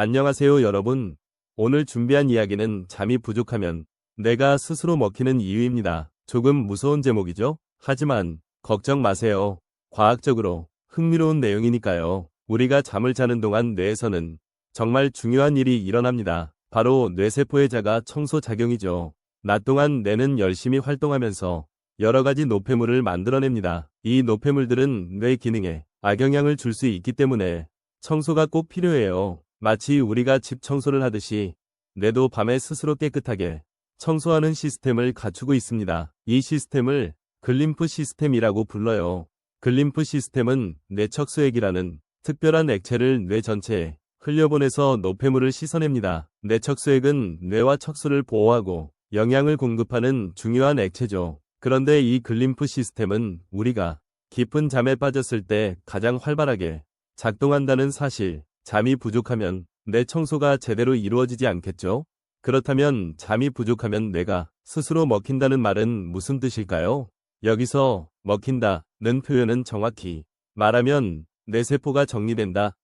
안녕하세요 여러분. 오늘 준비한 이야기는 잠이 부족하면 내가 스스로 먹히는 이유입니다. 조금 무서운 제목이죠? 하지만 걱정 마세요. 과학적으로 흥미로운 내용이니까요. 우리가 잠을 자는 동안 뇌에서는 정말 중요한 일이 일어납니다. 바로 뇌세포의 자가 청소 작용이죠. 낮 동안 뇌는 열심히 활동하면서 여러 가지 노폐물을 만들어냅니다. 이 노폐물들은 뇌 기능에 악영향을 줄 수 있기 때문에 청소가 꼭 필요해요. 마치 우리가 집 청소를 하듯이 뇌도 밤에 스스로 깨끗하게 청소하는 시스템을 갖추고 있습니다. 이 시스템을 글림프 시스템이라고 불러요. 글림프 시스템은 뇌척수액이라는 특별한 액체를 뇌 전체에 흘려보내서 노폐물을 씻어냅니다. 뇌척수액은 뇌와 척수를 보호하고 영양을 공급하는 중요한 액체죠. 그런데 이 글림프 시스템은 우리가 깊은 잠에 빠졌을 때 가장 활발하게 작동한다는 사실, 잠이 부족하면 뇌 청소가 제대로 이루어지지 않겠죠? 그렇다면 잠이 부족하면 뇌가 스스로 먹힌다는 말은 무슨 뜻일까요? 여기서 먹힌다는 표현은 정확히 말하면 뇌세포가 정리된다는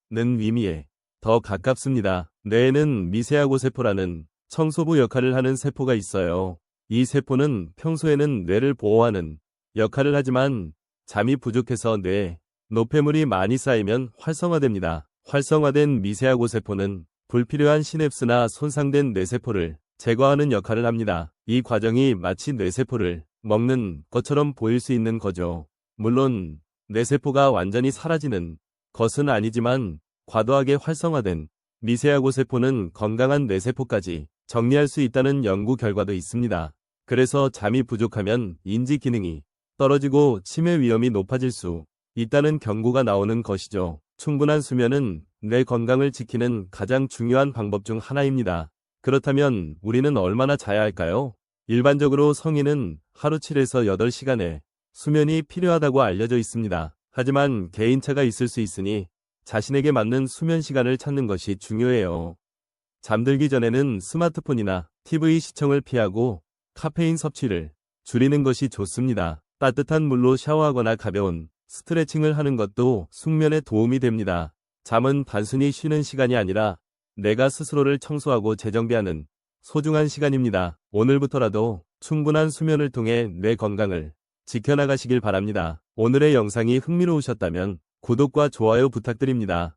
의미에 더 가깝습니다. 뇌에는 미세하고 세포라는 청소부 역할을 하는 세포가 있어요. 이 세포는 평소에는 뇌를 보호하는 역할을 하지만 잠이 부족해서 뇌에 노폐물이 많이 쌓이면 활성화됩니다. 활성화된 미세하고 세포는 불필요한 시냅스나 손상된 뇌세포를 제거하는 역할을 합니다. 이 과정이 마치 뇌세포를 먹는 것처럼 보일 수 있는 거죠. 물론 뇌세포가 완전히 사라지는 것은 아니지만 과도하게 활성화된 미세하고 세포는 건강한 뇌세포까지 정리할 수 있다는 연구 결과도 있습니다. 그래서 잠이 부족하면 인지 기능이 떨어지고 치매 위험이 높아질 수 있다는 경고가 나오는 것이죠. 충분한 수면은 뇌 건강을 지키는 가장 중요한 방법 중 하나입니다. 그렇다면 우리는 얼마나 자야 할까요? 일반적으로 성인은 하루 7에서 8시간의 수면이 필요하다고 알려져 있습니다. 하지만 개인차가 있을 수 있으니 자신에게 맞는 수면 시간을 찾는 것이 중요해요. 잠들기 전에는 스마트폰이나 TV 시청을 피하고 카페인 섭취를 줄이는 것이 좋습니다. 따뜻한 물로 샤워하거나 가벼운 스트레칭을 하는 것도 숙면에 도움이 됩니다. 잠은 단순히 쉬는 시간이 아니라 내가 스스로를 청소하고 재정비하는 소중한 시간입니다. 오늘부터라도 충분한 수면을 통해 뇌 건강을 지켜나가시길 바랍니다. 오늘의 영상이 흥미로우셨다면 구독과 좋아요 부탁드립니다.